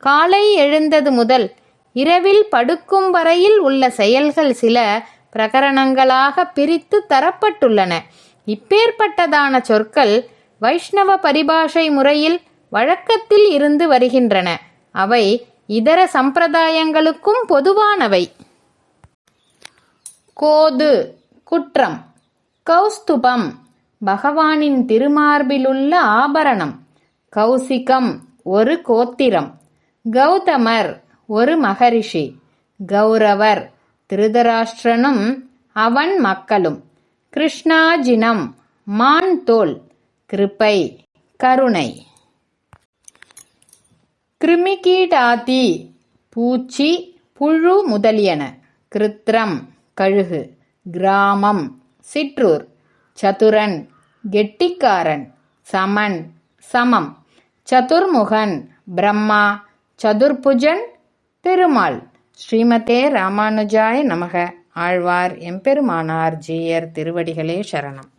காலை எழுந்தது முதல் இரவில் படுக்கும் வரையில் உள்ள செயல்கள் சில பிரகரணங்களாக பிரித்து தரப்பட்டுள்ளன. இப்பேற்பட்டதான சொற்கள் வைஷ்ணவ பரிபாஷை முறையில் வழக்கத்தில் இருந்து வருகின்றன. அவை இதர சம்பிரதாயங்களுக்கும் பொதுவானவை. கோது குற்றம் கௌஸ்துபம் பகவானின் திருமார்பிலுள்ள ஆபரணம் கௌசிகம் ஒரு கோத்திரம். கௌதமர் ஒரு மகரிஷி. கௌரவர் திருதராஷ்டிரனும் அவன் மக்களும். கிருஷ்ணாஜினம் மான் தோல் கிருப்பை கருணை. கிருமிகீடாதி பூச்சி புழு முதலியன. கிருத்ரம் கழுகு. கிராமம் சிற்றூர். சதுரன் கெட்டிக்காரன். சமன் சமம். சதுர்முகன் பிரம்மா. சதுர்புஜன் திருமால். ஸ்ரீமதே ராமானுஜாய நமக. ஆழ்வார் எம்பெருமானார் ஜீயர் திருவடிகளே சரணம்.